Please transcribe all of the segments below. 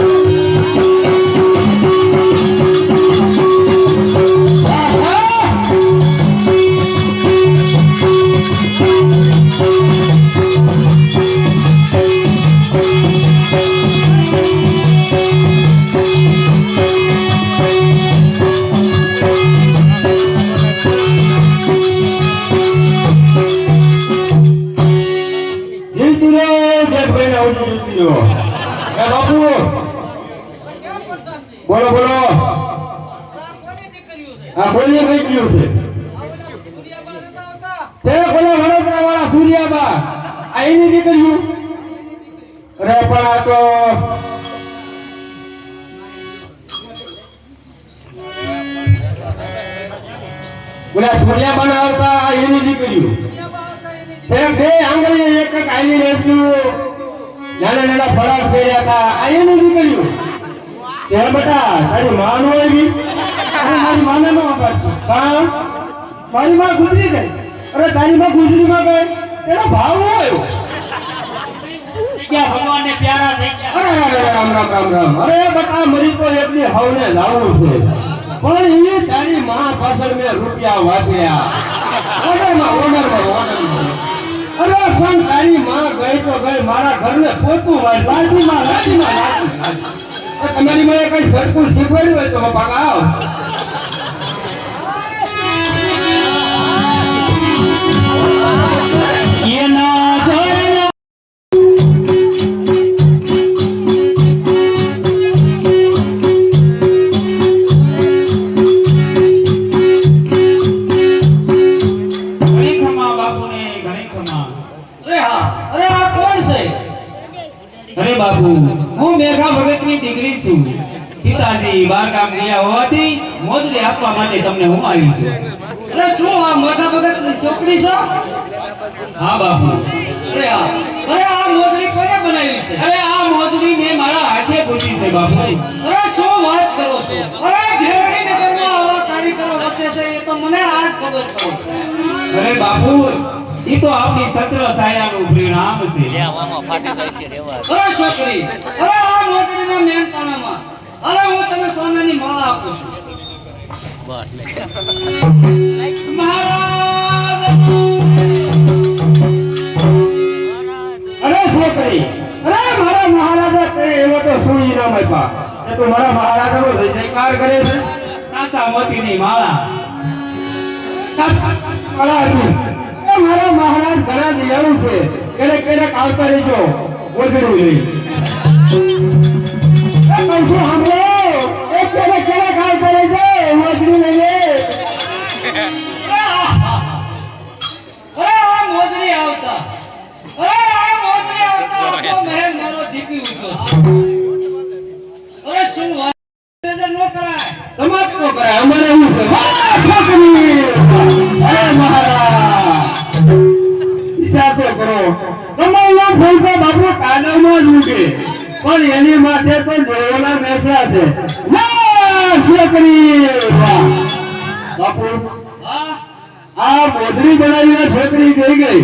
Thank you. ના આવતા આ એની દીકરીઓ. તે બે આંગળીએ એક એક આઈની રહેતું નાના નાના ફરાર ફેર્યા હતા આ એની દીકરીઓ. ત્યાં બેટા તારી માન હોય બી મારી માને નો અપાડશું હા મારી માં ગુજરી ગઈ. અરે તારી માં ગુજરી માં ગઈ. એનો ભાવ હોય. આવ્યો ક્યાં ભગવાનને પ્યારા થઈ ગયા. અરે રામ રામ રામ રામ. અરે બટા મરી તો એટલી હવને લાવવું છે. પણ એ તારી માં પાછળ મેં રૂપિયા વાપર્યા ઓર્ડરમાં ઓર્ડરમાં ઓર્ડરમાં અરે પણ તારી માં ગઈ તો ગઈ, મારા ઘરને પોતું હોય લાજીમાં લાજીમાં લાજી તો તમારી મને કઈ સરખું શીખવાડ્યું હોય તો બાપા, આવ. ભગતની દીકરી છું. સીતાજી બાર કામ ગયા હોવાથી મોજડી આપવા માટે તમને હું આવી છું. એટલે શું આ મોટા ભગતની છોકરી છો? હા બાપુ. અરે આ અરે આ મોજડી કોને બનાવી છે? અરે આ મોજડી મેં મારા હાથે પૂછી છે બાપુ. અરે શું વાત કરો છો? અરે ઘેરડી નગરમાં આવા કાર્યક્રમ વસે છે એ તો મને આજ ખબર છે. અરે બાપુ એ તો આપની સત્ર સાયાનું પરિણામ છે. અરે છોકરી અરે આ મોજડીના મહેનતાણામાં અરે, હું તને સોનાની માળા આપું છું. મારા મહારાજા તે એવો તો કરે છે. કાચા મોતીની માળા. હતી એ મારા મહારાજ ઘણા દયાળુ છે. ક્યારેક ક્યારેક આવતા રહેજો. ઓજડું લઈ. એ પૈસું સાંભળો એ ક્યારેક ક્યારેક આવતા રહેજો ઓજડું લઈને અરે આ મોજડી આવતા. મોજડી આવતા. આખો પણ એની માથે પણ જોવાના બેસ્યા છે. બાપુ આ મોજડી બનાવીને છોકરી ગઈ ગઈ.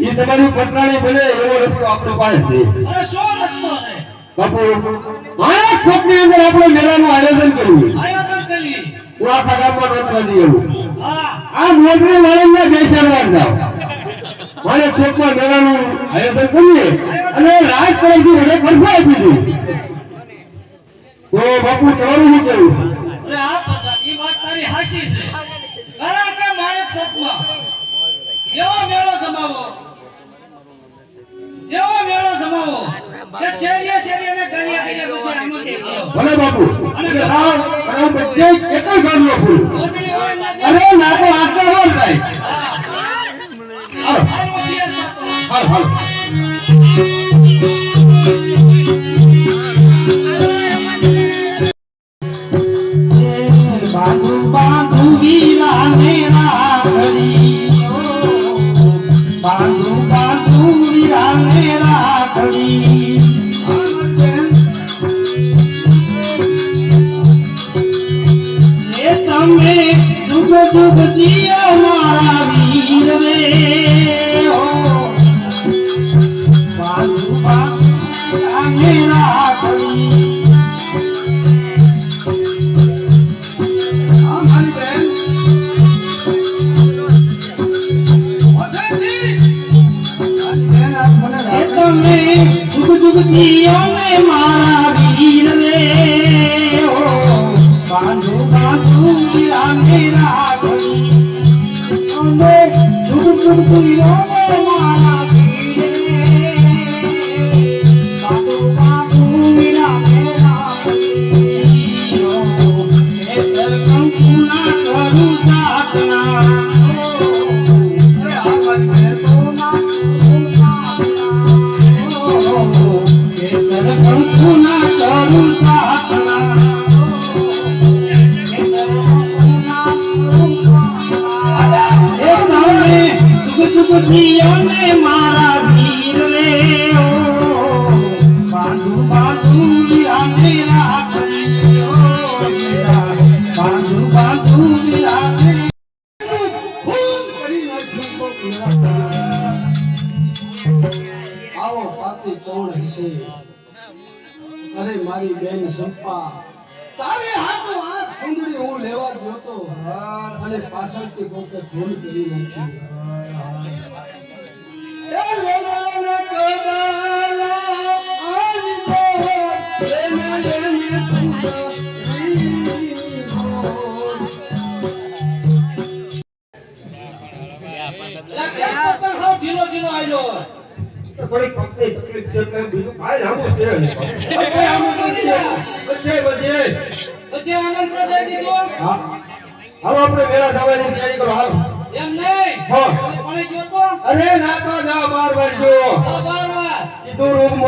એ તમારી પટરાણી બને એવો રસ્તો આપણો પાસે છે. બાપુ છોકરી અંદર આપણે આયોજન કર્યું. આ વાળીને બેસાડવા મેળાનું આયોજન કરીએ. અને રાજ તરફથી મને પૈસા આપી દીધું. તો બાપુ તમારું શું કહ્યું અરે આ બધા વાત તારી સાચી છે. કારણ કે માણસ સપમાં જેવો મેળો જમાવો. જેવો મેળો જમાવો કે શેરીએ શેરીએ ને ગળીએ ગળીએ બધે આમંત્રિત ભલે બાપુ અને હા અને બધે એક જ ગામનો ફૂલ ઓગણી હોય ને અરે ના તો આટલો રોલ થાય હા. હાલો હાલો, જીઓ મારા વીર રે તમે જુગ આવો પાપી કોણ હશે. અરે મારી બેન સંપા તારે હાથો આ સુંદરી હું લેવા ગયો તો અને પાછળથી કોકે ભૂલ કરી એ કદાલા છે એટલે બીજું કાંઈ લાંબુ છે નહીં. બધે આમ કરી બધે બધે બધે આનંદ પ્રદાય દીધો હા હાલો આપણે મેળા તૈયારી કરો હાલ એમ અરે ના તો ના બાર વાગ્યો આ બાર વાર કીધું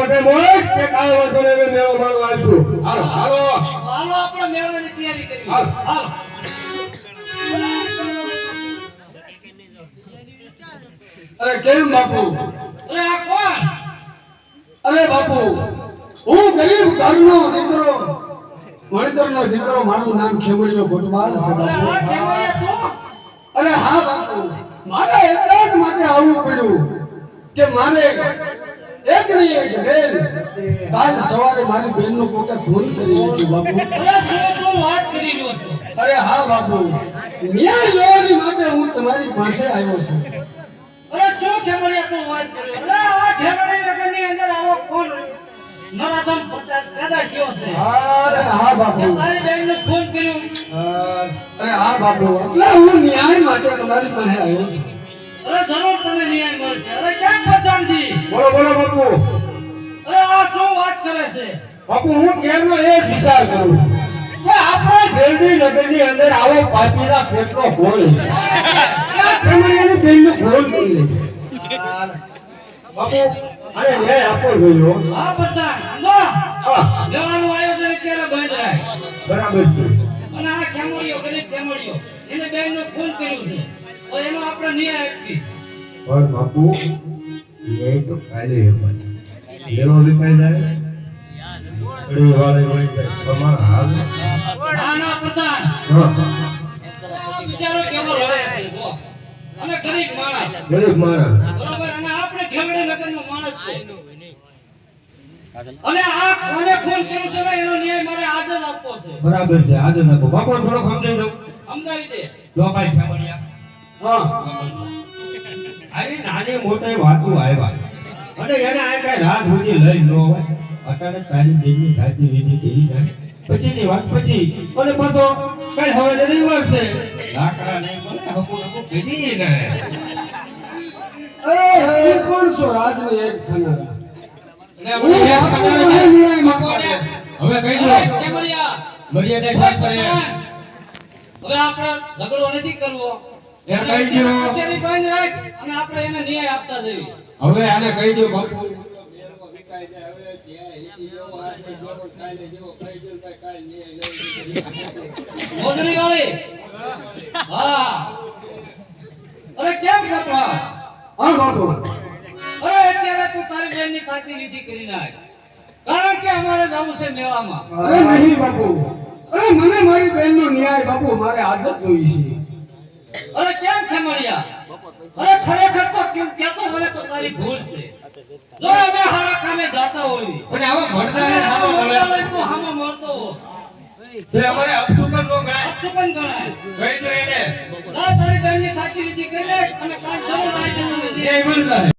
નહીં મેળો મારવા આવ્યું. હાલ અરે કેમ બાપુ અરે આ કોણ અરે બાપુ હું ગરીબ ઘરનો દીકરો મણિધરનો દીકરો મારું નામ ખેમડીયો ગોટવાલ છે અરે હા બાપુ મારે એટલા જ માટે આવવું પડ્યું કે મારે એક નહીં એક બેન કાલ સવારે મારી બેનનો કોકે ફોન કરી દીધો બાપુ. અરે હા બાપુ ન્યાય લેવાની માટે હું તમારી પાસે આવ્યો છું. અરે શું કેવડિયા તું વાત કર્યો અરે આ કેવડિયા નગરની અંદર આવો કોણ નરાધમ પચાસ કદા થયો છે. અરે હા બાપુ. તારી બેનને ફોન કર્યો. અરે હા બાપુ. એટલે હું ન્યાય માટે તમારી પાસે આવ્યો છું. અરે જરૂર તમને ન્યાય મળશે. અરે કેમ પચાનજી બોલો બોલો બાપુ. અરે આ શું વાત કરે છે? બાપુ હું કેમનો એ વિચાર કરું કે આપણા જેલની નગરની અંદર આવો પાપીના પેટનો હોલ પ્રમાણે ફોન કરી લે બાપુ અરે લે આપો જોયો. હો. પચાન સમજો જવાનું આયોજન અત્યારે બંધ રાખ બરાબર છે. અને આ ખેમડીઓ ગરીબ ખેમડીઓ એને બેનને ફોન કર્યો છે. તો એનો આપણે ન્યાય આપી પણ બાપુ એ તો કાલે એમ જ. એનો વિકાઈ જાય. વાળે તમારા હાલ. ના ના પચાન બિચારો કેવો અમે ગરીબ માણસ. ગરીબ મારા બરોબર? અને આપણે ખેમડી નગરનો માણસ છે. અને આ કોને ફોન કર્યો છે ને એનો ન્યાય મારે આજ જ આપવો છે. બરાબર છે આજ જ આપો. બાપો થોડો સમજાવી દઉં સમજાવી દે. જો ભાઈ ફેમલિયા હા. આવી નાની મોટી વાતો આવ્યા. અને એને આ કઈ રાત સુધી લઈ ન હોય. અટાણે તારી દેવી જાતિ વિધિ કેવી જાય. પછીની વાત પછી અને બધો કઈ હવે રવિવાર છે. લાકડા નહીં બોલે હકુ હકુ કેજી ને. એ કોણ છો? રાજની એક છનારા એટલે આપણે એક છે. હવે કહી દો. મર્યાદા સાથ કરે હવે આપણે ઝઘડો નથી કરવો. એ કહી દો. અને આપણે એને ન્યાય આપતા જઈએ. હવે આને કહી દો બાપુ. મોજરી વાળી હા અરે અત્યારે તું તારી બેનની કાચી લીધી કરી નાખ. કારણ કે અમારે જવું છે મેળામાં. અરે અરે મને મારી બેન નો ન્યાય, બાપુ. મારે આદત જોઈ છે. અરે કેમ છે મળ્યા? અરે ખરેખર તો કેમ કેતો મને તો તારી ભૂલ છે. જો અમે હારા કામે જાતા હોય. પણ આવો ભણતા ને આવો મળે. તો હામો મળતો હોય. તે અમારે અપસુકન નો ગણાય. અપસુકન ગણાય. કઈ તો એને. ના તારી ખાતી વિધિ કરી નાખ અને કાલ જરૂર આવી જવાનું વિધિ. એ બોલતા રહે.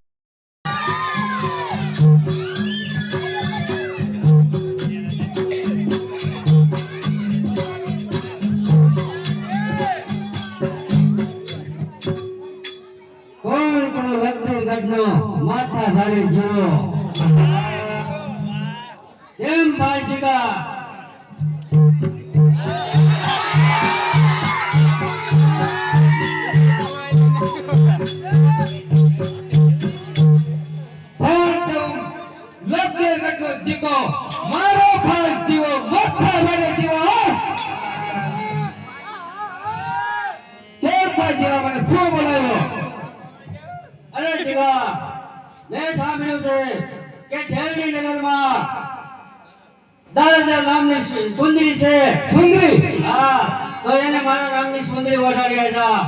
દાદાના નામની સુંદરી છે. સુંદરી? હા તો એને મારા નામની સુંદરી વઢાડ્યા હતા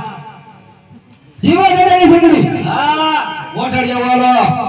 જીવા દાદાની સુંદરી? હા વઢાડ્યા વાળો